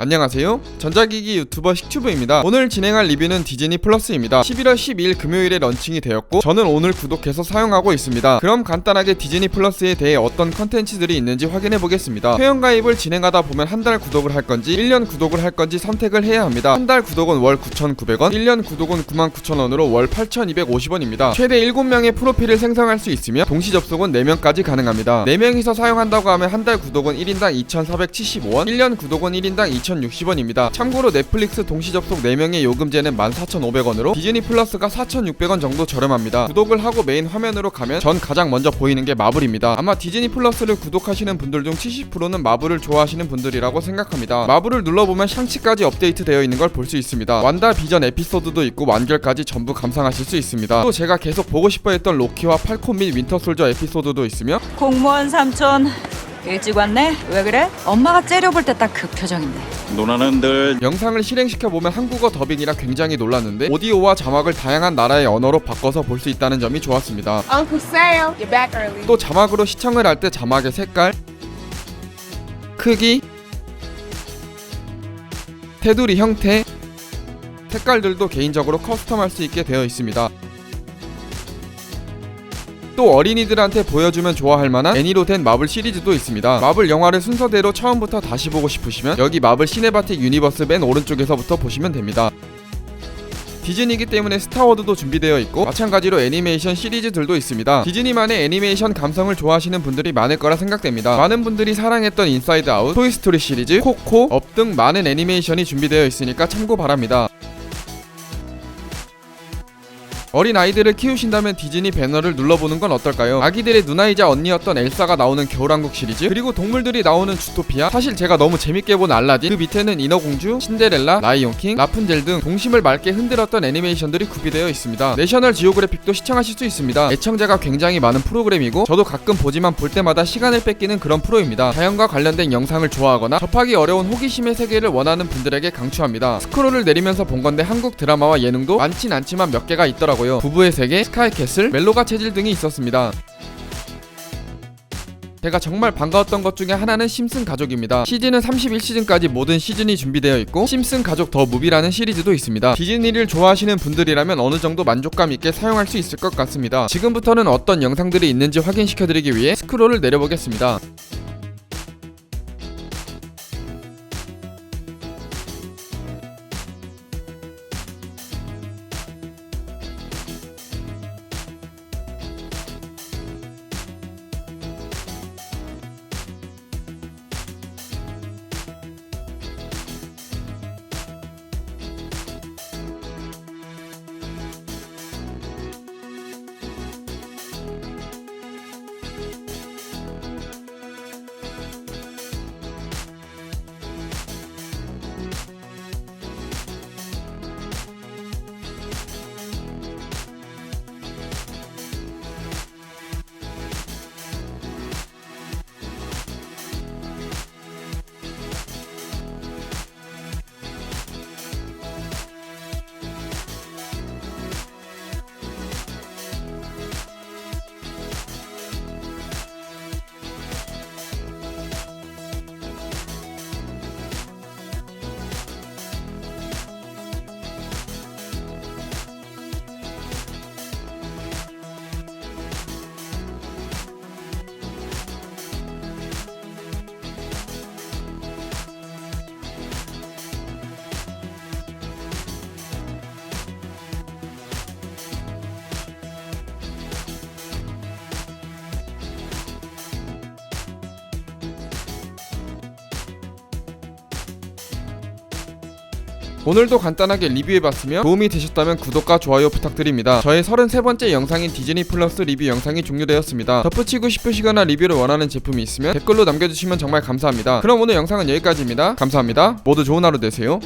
안녕하세요. 전자기기 유튜버 식튜브입니다. 오늘 진행할 리뷰는 디즈니 플러스입니다. 11월 12일 금요일에 런칭이 되었고 저는 오늘 구독해서 사용하고 있습니다. 그럼 간단하게 디즈니 플러스에 대해 어떤 컨텐츠들이 있는지 확인해 보겠습니다. 회원가입을 진행하다 보면 한 달 구독을 할 건지 1년 구독을 할 건지 선택을 해야 합니다. 한 달 구독은 월 9,900원, 1년 구독은 99,000원으로 월 8,250원입니다. 최대 7명의 프로필을 생성할 수 있으며 동시 접속은 4명까지 가능합니다. 4명이서 사용한다고 하면 한 달 구독은 1인당 2,475원, 1년 구독은 1인당 2,060원입니다. 참고로 넷플릭스 동시 접속 4명의 요금제는 14,500원으로 디즈니 플러스가 4,600원 정도 저렴합니다. 구독을 하고 메인 화면으로 가면 전 가장 먼저 보이는 게 마블입니다. 아마 디즈니 플러스를 구독하시는 분들 중 70%는 마블을 좋아하시는 분들이라고 생각합니다. 마블을 눌러보면 샹치까지 업데이트되어 있는 걸 볼 수 있습니다. 완다 비전 에피소드도 있고 완결까지 전부 감상하실 수 있습니다. 또 제가 계속 보고 싶어 했던 로키와 팔콘 및 윈터 솔저 에피소드도 있으며 공무원 삼촌 일찍 왔네? 왜 그래? 엄마가 째려볼 때 딱 그 표정인데 누나는 늘 영상을 실행시켜 보면 한국어 더빙이라 굉장히 놀랐는데 오디오와 자막을 다양한 나라의 언어로 바꿔서 볼 수 있다는 점이 좋았습니다. Uncle Sam, you're back early. 또 자막으로 시청을 할 때 자막의 색깔, 크기, 테두리 형태, 색깔들도 개인적으로 커스텀할 수 있게 되어 있습니다. 또 어린이들한테 보여주면 좋아할 만한 애니로 된 마블 시리즈도 있습니다. 마블 영화를 순서대로 처음부터 다시 보고 싶으시면 여기 마블 시네바틱 유니버스 맨 오른쪽에서부터 보시면 됩니다. 디즈니이기 때문에 스타워드도 준비되어 있고 마찬가지로 애니메이션 시리즈들도 있습니다. 디즈니만의 애니메이션 감성을 좋아하시는 분들이 많을 거라 생각됩니다. 많은 분들이 사랑했던 인사이드 아웃, 토이스토리 시리즈, 코코, 업 등 많은 애니메이션이 준비되어 있으니까 참고 바랍니다. 어린 아이들을 키우신다면 디즈니 배너를 눌러보는 건 어떨까요? 아기들의 누나이자 언니였던 엘사가 나오는 겨울왕국 시리즈 그리고 동물들이 나오는 주토피아 사실 제가 너무 재밌게 본 알라딘 그 밑에는 인어공주, 신데렐라, 라이온킹, 라푼젤 등 동심을 맑게 흔들었던 애니메이션들이 구비되어 있습니다. 내셔널 지오그래픽도 시청하실 수 있습니다. 애청자가 굉장히 많은 프로그램이고 저도 가끔 보지만 볼 때마다 시간을 뺏기는 그런 프로입니다. 자연과 관련된 영상을 좋아하거나 접하기 어려운 호기심의 세계를 원하는 분들에게 강추합니다. 스크롤을 내리면서 본 건데 한국 드라마와 예능도 많진 않지만 몇 개가 있더라 고요. 부부의 세계, 스카이캐슬, 멜로가 체질 등이 있었습니다. 제가 정말 반가웠던 것 중에 하나는 심슨 가족입니다. 시즌은 31시즌까지 모든 시즌이 준비되어 있고 심슨 가족 더 무비라는 시리즈도 있습니다. 디즈니를 좋아하시는 분들이라면 어느 정도 만족감 있게 사용할 수 있을 것 같습니다. 지금부터는 어떤 영상들이 있는지 확인시켜드리기 위해 스크롤을 내려보겠습니다. 오늘도 간단하게 리뷰해봤으며 도움이 되셨다면 구독과 좋아요 부탁드립니다. 저의 33번째 영상인 디즈니 플러스 리뷰 영상이 종료되었습니다. 덧붙이고 싶으시거나 리뷰를 원하는 제품이 있으면 댓글로 남겨주시면 정말 감사합니다. 그럼 오늘 영상은 여기까지입니다. 감사합니다. 모두 좋은 하루 되세요.